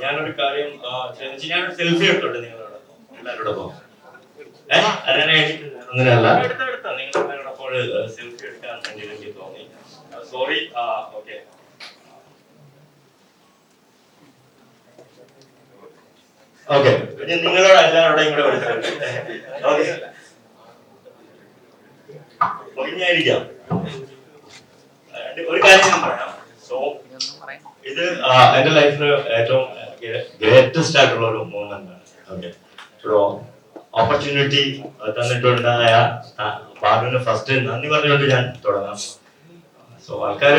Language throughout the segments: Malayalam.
ഞാനൊരു കാര്യം ഞാനൊരു സെൽഫി എടുത്തോട്ടെ നിങ്ങളോടൊപ്പം? എല്ലാവരോടൊപ്പം ഏഹ് അതിനെ എടുത്തെടുത്ത സെൽഫി എടുക്കാൻ വേണ്ടി എനിക്ക് തോന്നി. സോറി ഓക്കെ ഓക്കെ നിങ്ങളോട് എല്ലാവരോടും കൂടെ ഒരു സെൽഫി ഓക്കെ ഒഴിഞ്ഞായിരിക്കാം ഒരു കാര്യം ഞാൻ പറയാം. സോ ഇത് എന്റെ ലൈഫിൽ ഏറ്റവും ഗ്രേറ്റസ്റ്റ് ആയിട്ടുള്ള ഒരു മൂമെന്റ് ആണ്. ഓപ്പർച്യൂണിറ്റി തന്നിട്ടുണ്ടായ പാർട്ടിന് ഫസ്റ്റ് നന്ദി പറഞ്ഞുകൊണ്ട് ഞാൻ തുടങ്ങാം. സോ ആൾക്കാർ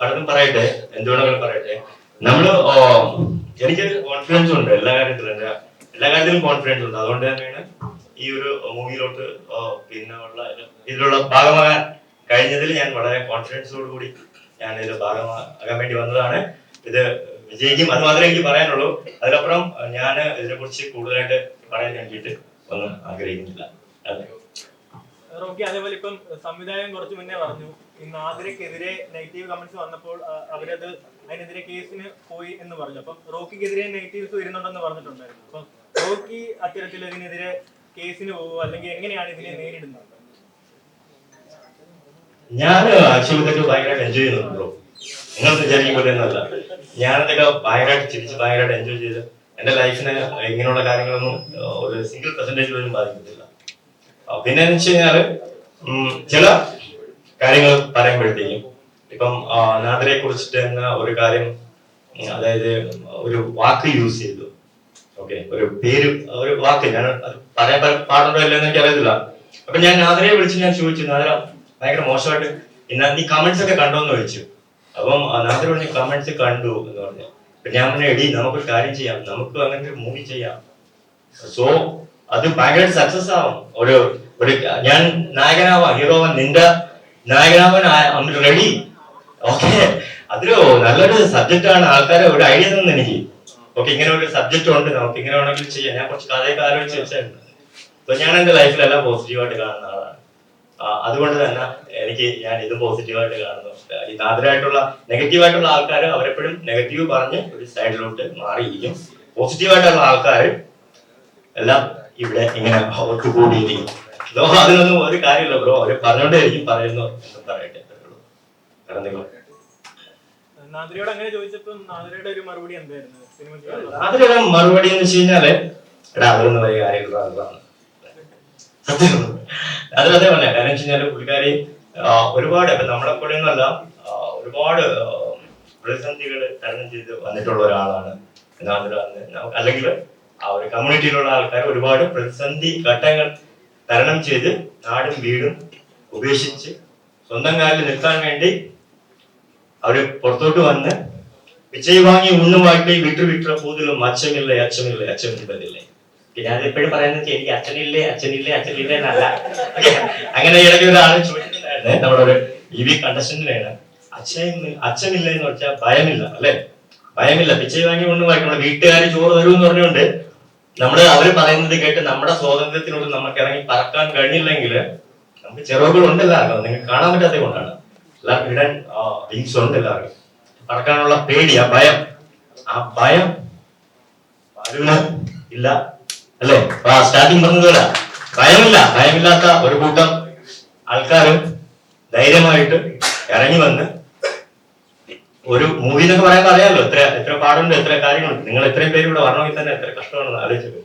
പലതും പറയട്ടെ എന്തുകൊണ്ടെങ്കിലും പറയട്ടെ. നമ്മൾ എനിക്ക് കോൺഫിഡൻസ് ഉണ്ട് എല്ലാ കാര്യത്തിലും. എന്റെ എല്ലാ കാര്യത്തിലും കോൺഫിഡൻസ് ഉണ്ട്. അതുകൊണ്ട് തന്നെയാണ് ഈ ഒരു മൂവിയിലോട്ട് പിന്നെ ഉള്ള ഇതിലുള്ള ഭാഗമാകാൻ കഴിഞ്ഞതിൽ ഞാൻ വളരെ കോൺഫിഡൻസോട് കൂടി ഞാൻ ഇതിൽ ഭാഗമാകാൻ വേണ്ടി വന്നതാണ്. ഇത് വിജയിക്കും അത് മാത്രമേ എനിക്ക് പറയാനുള്ളൂ. അതിനപ്പുറം ഞാൻ ഇതിനെ കുറിച്ച് കൂടുതലായിട്ട് പറയാൻ വേണ്ടിയിട്ട് ഒന്നും ആഗ്രഹിക്കുന്നില്ല. റോക്കി അതേപോലെ ഇപ്പം സംവിധായകൻ കുറച്ച് മുന്നേ പറഞ്ഞു ഈ നെഗറ്റീവ് കമന്റ്സ് വന്നപ്പോൾ അവരത് അതിനെതിരെ കേസിന് പോയി എന്ന് പറഞ്ഞു. അപ്പം റോക്കിക്കെതിരെ നെഗറ്റീവ്സ് വരുന്നുണ്ടെന്ന് പറഞ്ഞിട്ടുണ്ടായിരുന്നു. അപ്പം റോക്കി അത്തരത്തിൽ ഇതിനെതിരെ കേസിന് പോവുക അല്ലെങ്കിൽ എങ്ങനെയാണ് ഇതിനെ നേരിടുന്നത്? ഞാൻ ആക്ച്വലി ഭയങ്കരമായിട്ട് എൻജോയ് ചെയ്യുന്നുണ്ടോ നിങ്ങൾ വിചാരിക്കും പോലെ ഒന്നല്ല ഞാനിതൊക്കെ ഭയങ്കരമായിട്ട് ചിരിച്ച് ഭയങ്കരമായിട്ട് എൻജോയ് ചെയ്ത് എന്റെ ലൈഫിന് ഇങ്ങനെയുള്ള കാര്യങ്ങളൊന്നും ഒരു സിംഗിൾ പെർസെന്റേജ് പോലും ബാധിക്കത്തില്ല. പിന്നെ എന്ന് വെച്ച് കഴിഞ്ഞാൽ ചില കാര്യങ്ങൾ പറയുമ്പോഴത്തേക്കും ഇപ്പം നാദരെ കുറിച്ചിട്ട് തന്നെ ഒരു കാര്യം അതായത് ഒരു വാക്ക് യൂസ് ചെയ്തു. ഓക്കെ ഒരു പേര് ഒരു വാക്ക് ഞാൻ പറയാൻ പാടുണ്ടോ ഇല്ലെന്ന് എനിക്ക് അറിയത്തില്ല അപ്പൊ ഞാൻ നാദരയെ വിളിച്ച് ഞാൻ ചോദിച്ചു നാദര ഭയങ്കര മോശമായിട്ട് എന്നാ നീ കമന്റ്സ് ഒക്കെ കണ്ടോ എന്ന് ചോദിച്ചു. അപ്പം നാട്ടിൽ പറഞ്ഞ കമന്റ്സ് കണ്ടു എന്ന് പറഞ്ഞു. അപ്പൊ ഞാൻ പറഞ്ഞു എടി നമുക്കൊരു കാര്യം ചെയ്യാം. നമുക്ക് അങ്ങനെ ഒരു മൂവി ചെയ്യാം. സോ അത് ഭയങ്കര സക്സസ് ആവും. ഒരു ഒരു ഞാൻ നായകനാവാം ഹീറോ നിന്റെ നായകനാവാൻ റെഡി ഓക്കെ അതൊരു നല്ലൊരു സബ്ജക്റ്റ് ആണ്. ആൾക്കാരെ ഒരു ഐഡിയ തന്നെ എനിക്ക്. ഓക്കെ ഇങ്ങനെ ഒരു സബ്ജക്റ്റ് ഉണ്ട്. നമുക്ക് ഇങ്ങനെ വേണമെങ്കിൽ ചെയ്യാം. ഞാൻ കുറച്ച് കഥയൊക്കെ ആലോചിച്ച് വെച്ചായിരുന്നു അപ്പൊ ഞാൻ എന്റെ ലൈഫിലെല്ലാം പോസിറ്റീവായിട്ട് കാണുന്ന അതുകൊണ്ട് തന്നെ എനിക്ക് ഞാൻ ഇത് പോസിറ്റീവായിട്ട് കാണുന്നു. ഈ നാദരായിട്ടുള്ള നെഗറ്റീവായിട്ടുള്ള ആൾക്കാർ അവരെപ്പോഴും നെഗറ്റീവ് പറഞ്ഞ് ഒരു സൈഡിലോട്ട് മാറിയിരിക്കും. പോസിറ്റീവായിട്ടുള്ള ആൾക്കാർ എല്ലാം ഇവിടെ ഇങ്ങനെ ഒത്തുകൂടിയിരിക്കും ബ്രോ അതിനൊന്നും ഒരു കാര്യമില്ല ബ്രോ. അവർ പറഞ്ഞോണ്ടേയിരിക്കും പറയുന്നു എന്ന് പറയട്ടെ. കാരണം. വേറെ അങ്ങനെ ചോദിച്ചപ്പോൾ നാദിരയുടെ ഒരു മറുപടി എന്തായിരുന്നു? മറുപടി എന്ന് വെച്ച് കഴിഞ്ഞാൽ എടാ അതൊന്നും വലിയ കാര്യമില്ല സത്യം അതേ പറഞ്ഞ കാരണം വെച്ച് പുള്ളിക്കാരി ഒരുപാട് ഇപ്പൊ നമ്മളെ പോലെ ഒന്നല്ല ഒരുപാട് പ്രതിസന്ധികൾ തരണം ചെയ്ത് വന്നിട്ടുള്ള ഒരാളാണ് അല്ലെങ്കിൽ ആ ഒരു കമ്മ്യൂണിറ്റിയിലുള്ള ആൾക്കാർ ഒരുപാട് പ്രതിസന്ധി ഘട്ടങ്ങൾ തരണം ചെയ്ത് നാടും വീടും ഉപേക്ഷിച്ച് സ്വന്തം കാലിൽ നിൽക്കാൻ വേണ്ടി അവർ പുറത്തോട്ട് വന്ന് വിജയവാങ്ങി ഉണ്ണുമായിട്ട് വിട്ടു വിട്ടുള്ള കൂതിലും അച്ഛമില്ലേ അച്ഛമില്ലേ അച്ഛനില്ലേ പിന്നെ അത് എപ്പോഴും പറയുന്നത് എനിക്ക് അച്ഛനില്ലേ അച്ഛനില്ലേ അച്ഛനില്ലേ എന്നല്ല. അങ്ങനെ ഇടയ്ക്ക് ഒരാൾ ചോദിച്ചിട്ടുണ്ടായിരുന്നേ. നമ്മുടെ ഒരു ഇ വി കണ്ടസ്റ്റന്റിനാണ് അച്ഛൻ അച്ഛനില്ല എന്ന് വെച്ചാൽ ഭയമില്ല അല്ലെ? ഭയമില്ല. പിച്ചൈ വാങ്ങി ഒന്നും വായിക്കണം വീട്ടുകാർ ചോറ് തരും എന്ന് പറഞ്ഞുകൊണ്ട് നമ്മൾ അവർ പറയുന്നത് കേട്ട് നമ്മുടെ സ്വാതന്ത്ര്യത്തിനോട് നമുക്ക് ഇറങ്ങി പറക്കാൻ കഴിഞ്ഞില്ലെങ്കിൽ നമുക്ക് ചിറകുകൾ എല്ലാവർക്കും നിങ്ങൾക്ക് കാണാൻ പറ്റാത്തത് കൊണ്ടാണ്. എല്ലാവർക്കും ഇടാൻ വിങ്സ് ഉണ്ട് എല്ലാവർക്കും. പറക്കാനുള്ള പേടി ആ ഭയം. ആ ഭയം ഇല്ല. അല്ലേ? സ്റ്റാർട്ടിങ് പറഞ്ഞതുപോലെ. ഭയമില്ല. ഭയമില്ലാത്ത ഒരു കൂട്ടം ആൾക്കാരും ധൈര്യമായിട്ട് ഇറങ്ങി വന്ന് ഒരു മൂവി എന്നൊക്കെ പറയാൻ അറിയാമല്ലോ എത്ര എത്ര പാടുണ്ട് എത്ര കാര്യങ്ങളുണ്ട്. നിങ്ങൾ എത്രയും പേര് ഇവിടെ വരണമെങ്കിൽ തന്നെ എത്ര കഷ്ടമാണെന്ന് ആലോചിച്ചത്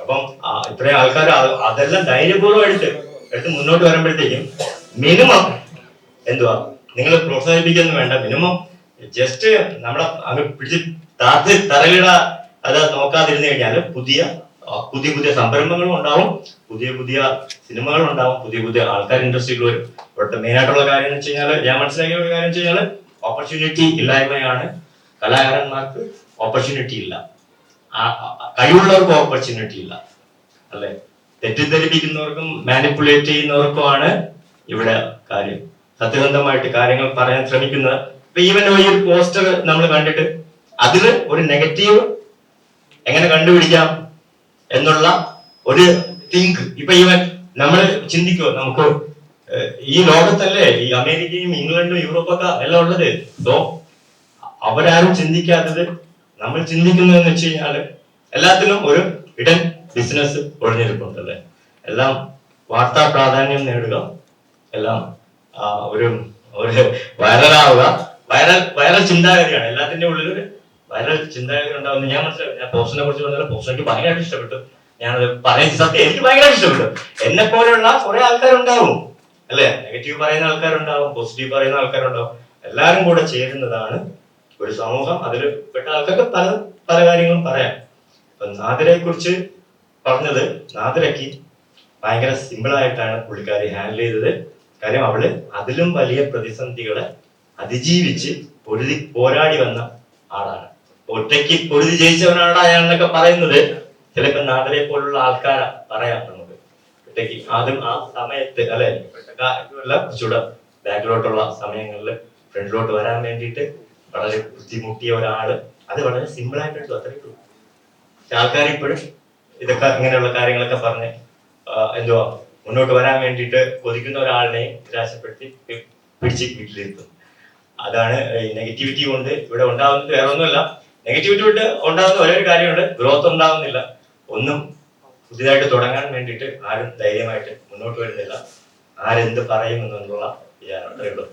അപ്പം ആ, ഇത്രയും ആൾക്കാർ അതെല്ലാം ധൈര്യപൂർവം എടുത്ത് എടുത്ത് മുന്നോട്ട് വരുമ്പോഴത്തേക്കും മിനിമം എന്തുവാ? നിങ്ങൾ പ്രോത്സാഹിപ്പിക്കുന്നു വേണ്ട. മിനിമം ജസ്റ്റ് നമ്മളെ അങ്ങ് പിടിച്ച് തറയിട അത് നോക്കാതിരുന്നു കഴിഞ്ഞാൽ പുതിയ ആ, പുതിയ പുതിയ സംരംഭങ്ങളും ഉണ്ടാവും പുതിയ പുതിയ സിനിമകളും ഉണ്ടാവും പുതിയ പുതിയ ആൾക്കാർ ഇൻഡസ്ട്രിയിൽ വരും. ഇവിടുത്തെ മെയിൻ ആയിട്ടുള്ള കാര്യം എന്ന് വെച്ച് കഴിഞ്ഞാൽ ഞാൻ മനസ്സിലാക്കിയ ഒരു കാര്യം വെച്ച് കഴിഞ്ഞാൽ ഓപ്പർച്യൂണിറ്റി ഇല്ലായ്മയാണ്. കലാകാരന്മാർക്ക് ഓപ്പർച്യൂണിറ്റി ഇല്ല. കഴിവുള്ളവർക്ക് ഓപ്പർച്യൂണിറ്റി ഇല്ല. അല്ലെ? തെറ്റിദ്ധരിപ്പിക്കുന്നവർക്കും മാനിപ്പുലേറ്റ് ചെയ്യുന്നവർക്കുമാണ് ഇവിടെ കാര്യം. സത്യസന്ധമായിട്ട് കാര്യങ്ങൾ പറയാൻ ശ്രമിക്കുന്നത്. ഇപ്പൊ ഈവൻ ഈ ഒരു പോസ്റ്റർ നമ്മൾ കണ്ടിട്ട് അതിൽ ഒരു നെഗറ്റീവ് എങ്ങനെ കണ്ടുപിടിക്കാം? എന്നുള്ള ഒരു തിങ്ക് ഇപ്പൊ ഈവൻ നമ്മൾ ചിന്തിക്കുമോ നമുക്ക് ഈ ലോകത്തല്ലേ ഈ അമേരിക്കയും ഇംഗ്ലണ്ടും യൂറോപ്പൊക്കെ എല്ലാം ഉള്ളത്. സോ അവരാരും ചിന്തിക്കാത്തത് നമ്മൾ ചിന്തിക്കുന്നതെന്ന് വെച്ച് കഴിഞ്ഞാൽ എല്ലാത്തിനും ഒരു ഇടൻ ബിസിനസ് ഒഴിഞ്ഞിരിപ്പുണ്ടല്ലേ. എല്ലാം വാർത്താ പ്രാധാന്യം നേടുക എല്ലാം ഒരു ഒരു വൈറലാവുക വൈറൽ വൈറൽ ചിന്താഗതിയാണ്. എല്ലാത്തിന്റെ ഉള്ളിൽ ഒരു വൈറൽ ചിന്താഗതി ഉണ്ടാവുന്ന. ഞാൻ മനസ്സിലാക്കി ഞാൻ പോസ്റ്റിനെ കുറിച്ച് പറഞ്ഞാൽ പോസ്റ്റ് എനിക്ക് ഭയങ്കരമായിട്ട് ഇഷ്ടപ്പെട്ടു. ഞാനത് പറയുന്ന സത്യം എനിക്ക് ഭയങ്കരമായിട്ട് ഇഷ്ടപ്പെട്ടു. എന്നെ പോലെയുള്ള കുറെ ആൾക്കാരുണ്ടാവും. അല്ലെ? നെഗറ്റീവ് പറയുന്ന ആൾക്കാരുണ്ടാവും പോസിറ്റീവ് പറയുന്ന ആൾക്കാരുണ്ടാവും. എല്ലാവരും കൂടെ ചേരുന്നതാണ് ഒരു സമൂഹം. അതിൽ പെട്ട ആൾക്കാർക്ക് പല പല കാര്യങ്ങളും പറയാം. അപ്പൊ നാദിരയെ കുറിച്ച് പറഞ്ഞത് നാദിരയ്ക്ക് ഭയങ്കര സിമ്പിൾ ആയിട്ടാണ് പുള്ളിക്കാരി ഹാൻഡിൽ ചെയ്തത്. കാര്യം അവൾ അതിലും വലിയ പ്രതിസന്ധികളെ അതിജീവിച്ച് പൊരുതി പോരാടി വന്ന ആളാണ്. ഒറ്റയ്ക്ക് പൊഴുതി ജയിച്ചവനാണ് അയാളെന്നൊക്കെ പറയുന്നത്. ചിലപ്പോൾ നാദിരെ പോലുള്ള ആൾക്കാരെ പറയാം നമുക്ക് ഒറ്റയ്ക്ക് ആദ്യം ആ സമയത്ത് അല്ലെ? അല്ല കുറച്ചുകൂടെ ബാക്കിലോട്ടുള്ള സമയങ്ങളിൽ ഫ്രണ്ടിലോട്ട് വരാൻ വേണ്ടിയിട്ട് വളരെ ബുദ്ധിമുട്ടിയ ഒരാൾ. അത് വളരെ സിമ്പിൾ ആയിട്ടുണ്ട് അത്രയും ആൾക്കാർ ഇപ്പോഴും ഇതൊക്കെ ഇങ്ങനെയുള്ള കാര്യങ്ങളൊക്കെ പറഞ്ഞ് എന്തുവാ മുന്നോട്ട് വരാൻ വേണ്ടിയിട്ട് കൊതിക്കുന്ന ഒരാളിനെ നിരാശപ്പെടുത്തി പിടിച്ച് വീട്ടിലിരുത്തും അതാണ് നെഗറ്റിവിറ്റി കൊണ്ട് ഇവിടെ ഉണ്ടാകുന്നത്. വേറെ ഒന്നുമല്ല നെഗറ്റിവിറ്റി വിട്ട് ഉണ്ടാകുന്ന ഒരേ ഒരു കാര്യമുണ്ട്. ഗ്രോത്ത് ഉണ്ടാകുന്നില്ല. ഒന്നും പുതിയതായിട്ട് തുടങ്ങാൻ വേണ്ടിയിട്ട് ആരും ധൈര്യമായിട്ട് മുന്നോട്ട് വരുന്നില്ല. ആരെന്ത് പറയുമെന്നുള്ള വിചാരം അത്രേ ഉള്ളൂ.